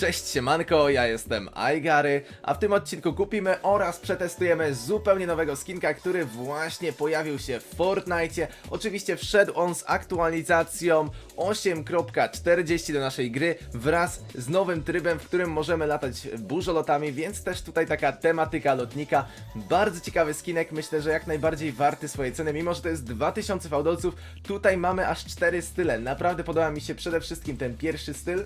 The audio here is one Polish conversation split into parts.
Cześć siemanko, ja jestem Aigary, a w tym odcinku kupimy oraz przetestujemy zupełnie nowego skinka, który właśnie pojawił się w Fortnite. Oczywiście wszedł on z aktualizacją 8.40 do naszej gry wraz z nowym trybem, w którym możemy latać burzolotami, więc też tutaj taka tematyka lotnika. Bardzo ciekawy skinek, myślę, że jak najbardziej warty swojej ceny, mimo że to jest 2000 fałdolców, tutaj mamy aż 4 style. Naprawdę podoba mi się przede wszystkim ten pierwszy styl,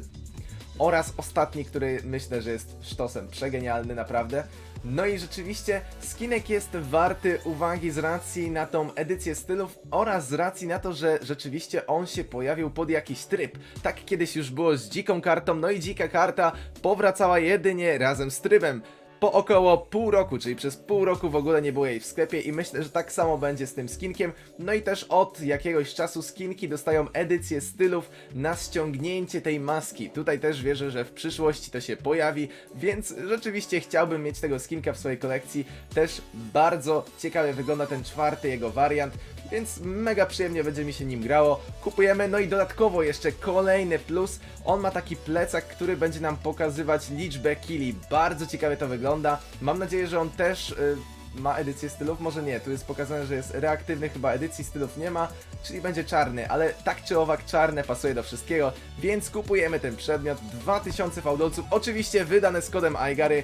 oraz ostatni, który myślę, że jest sztosem przegenialny naprawdę. No i rzeczywiście skinek jest warty uwagi z racji na tą edycję stylów oraz z racji na to, że rzeczywiście on się pojawił pod jakiś tryb. Tak kiedyś już było z dziką kartą, no i dzika karta powracała jedynie razem z trybem po około pół roku, czyli przez pół roku w ogóle nie było jej w sklepie i myślę, że tak samo będzie z tym skinkiem. No i też od jakiegoś czasu skinki dostają edycję stylów na ściągnięcie tej maski. Tutaj też wierzę, że w przyszłości to się pojawi, więc rzeczywiście chciałbym mieć tego skinka w swojej kolekcji. Też bardzo ciekawie wygląda ten czwarty jego wariant. Więc mega przyjemnie będzie mi się nim grało. Kupujemy, no i dodatkowo jeszcze kolejny plus. On ma taki plecak, który będzie nam pokazywać liczbę killi. Bardzo ciekawie to wygląda. Mam nadzieję, że on też y, ma edycję stylów. Może nie, tu jest pokazane, że jest reaktywny, chyba edycji stylów nie ma, czyli będzie czarny, ale tak czy owak czarne pasuje do wszystkiego, więc kupujemy ten przedmiot. 2000 fałdolców, oczywiście wydane z kodem Aigary.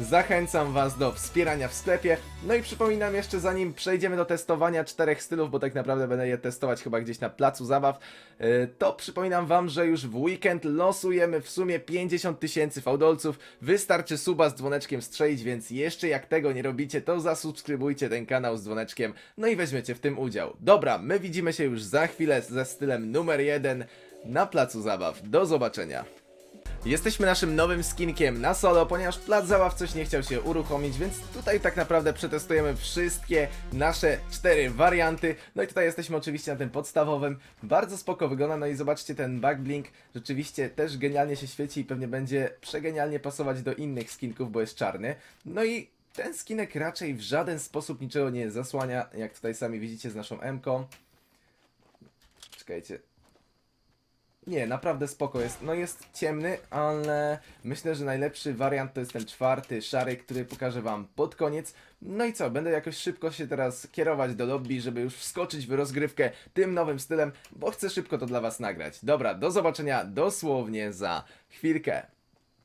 Zachęcam Was do wspierania w sklepie. No i przypominam jeszcze, zanim przejdziemy do testowania czterech stylów, bo tak naprawdę będę je testować chyba gdzieś na placu zabaw, yy, to przypominam Wam, że już w weekend losujemy w sumie 50 tysięcy fałdolców. Wystarczy suba z dzwoneczkiem strzelić, więc jeszcze jak tego nie robicie, to zasubskrybujcie ten kanał z dzwoneczkiem, no i weźmiecie w tym udział. Dobra, my widzimy się już za chwilę ze stylem numer jeden na placu zabaw. Do zobaczenia. Jesteśmy naszym nowym skinkiem na solo, ponieważ plac zabaw coś nie chciał się uruchomić, więc tutaj tak naprawdę przetestujemy wszystkie nasze cztery warianty. No i tutaj jesteśmy oczywiście na tym podstawowym. Bardzo spoko wygląda, no i zobaczcie ten backblink, rzeczywiście też genialnie się świeci i pewnie będzie przegenialnie pasować do innych skinków, bo jest czarny. No i ten skinek raczej w żaden sposób niczego nie zasłania, jak tutaj sami widzicie z naszą M-ką. Czekajcie, nie, naprawdę spoko jest. No jest ciemny, ale myślę, że najlepszy wariant to jest ten czwarty, szary, który pokażę wam pod koniec. No i co, będę jakoś szybko się teraz kierować do lobby, żeby już wskoczyć w rozgrywkę tym nowym stylem, bo chcę szybko to dla was nagrać. Dobra, do zobaczenia dosłownie za chwilkę.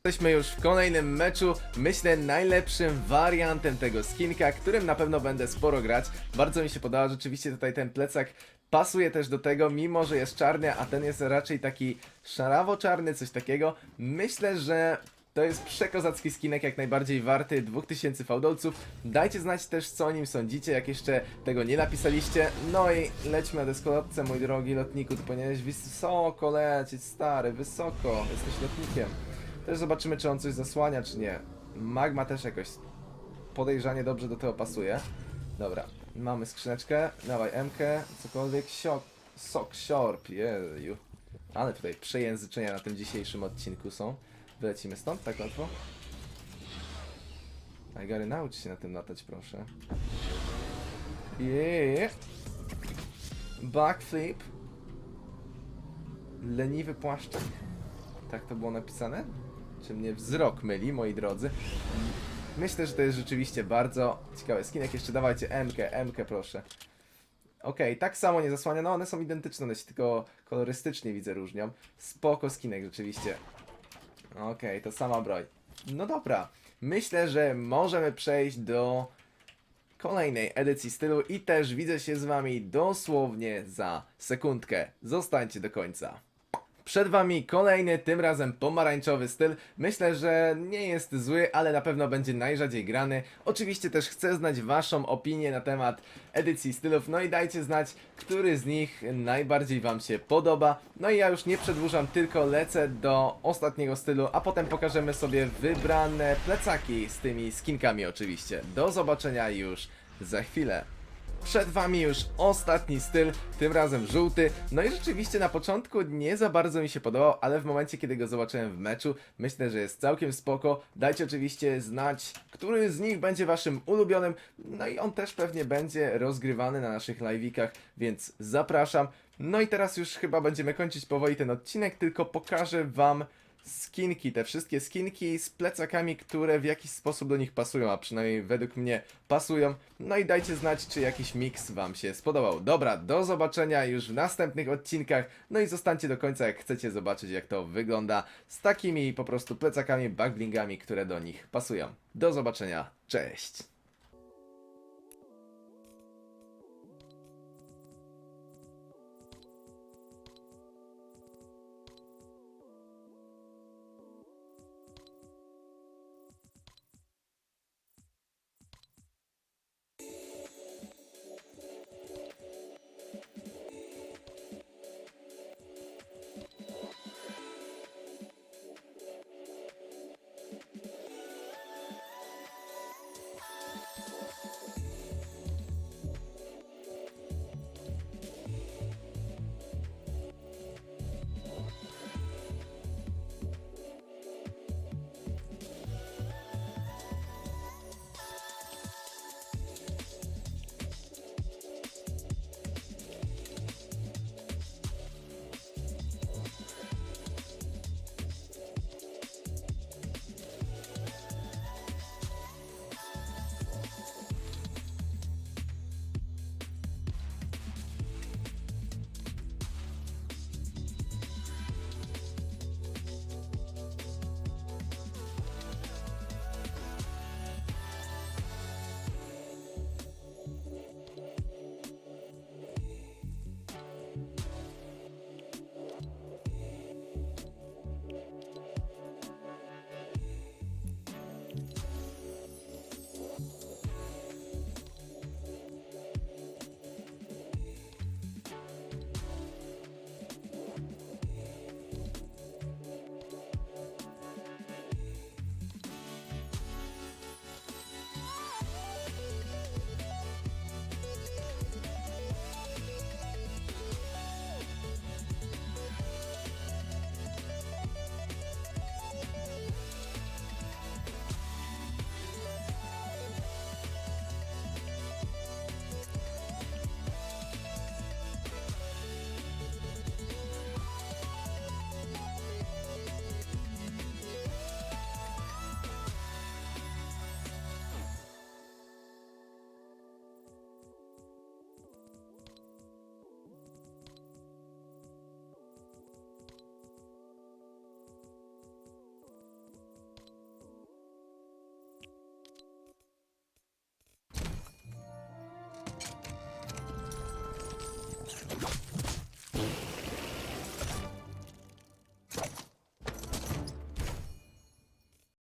Jesteśmy już w kolejnym meczu, myślę najlepszym wariantem tego skinka, którym na pewno będę sporo grać. Bardzo mi się podoba, rzeczywiście tutaj ten plecak pasuje też do tego, mimo że jest czarny, a ten jest raczej taki szarawo-czarny, coś takiego. Myślę, że to jest przekozacki skinek, jak najbardziej warty 2000 fałdolców. Dajcie znać też co o nim sądzicie, jak jeszcze tego nie napisaliście. No i lećmy na deskolotce, mój drogi lotniku, ty powinieneś wysoko lecieć, stary, wysoko, jesteś lotnikiem. Też zobaczymy, czy on coś zasłania, czy nie. Magma też jakoś podejrzanie dobrze do tego pasuje. Dobra, mamy skrzyneczkę, dawaj MK, cokolwiek, siok, sok, siorp, jeju. Ale tutaj przejęzyczenia na tym dzisiejszym odcinku są. Wylecimy stąd, tak łatwo? Gary, naucz się na tym latać, proszę. Yeah. Backflip. Leniwy płaszczyk. Tak to było napisane? Czy mnie wzrok myli, moi drodzy? Myślę, że to jest rzeczywiście bardzo ciekawe. Skinek jeszcze dawajcie MK, MK proszę. Okej, tak samo nie zasłania, no one są identyczne, one się tylko kolorystycznie widzę różnią. Spoko skinek rzeczywiście. Okej, to sama broń. No dobra, myślę, że możemy przejść do kolejnej edycji stylu i też widzę się z wami dosłownie za sekundkę. Zostańcie do końca. Przed wami kolejny, tym razem pomarańczowy styl. Myślę, że nie jest zły, ale na pewno będzie najrzadziej grany. Oczywiście też chcę znać waszą opinię na temat edycji stylów, no i dajcie znać, który z nich najbardziej wam się podoba. No i ja już nie przedłużam, tylko lecę do ostatniego stylu, a potem pokażemy sobie wybrane plecaki z tymi skinkami oczywiście. Do zobaczenia już za chwilę. Przed wami już ostatni styl, tym razem żółty. No i rzeczywiście na początku nie za bardzo mi się podobał, ale w momencie kiedy go zobaczyłem w meczu, myślę, że jest całkiem spoko. Dajcie oczywiście znać, który z nich będzie waszym ulubionym. No i on też pewnie będzie rozgrywany na naszych live'ikach, więc zapraszam. No i teraz już chyba będziemy kończyć powoli ten odcinek, tylko pokażę wam skinki, te wszystkie skinki z plecakami, które w jakiś sposób do nich pasują, a przynajmniej według mnie pasują. No i dajcie znać, czy jakiś miks Wam się spodobał. Dobra, do zobaczenia już w następnych odcinkach. No i zostańcie do końca, jak chcecie zobaczyć, jak to wygląda z takimi po prostu plecakami, backblingami, które do nich pasują. Do zobaczenia, cześć!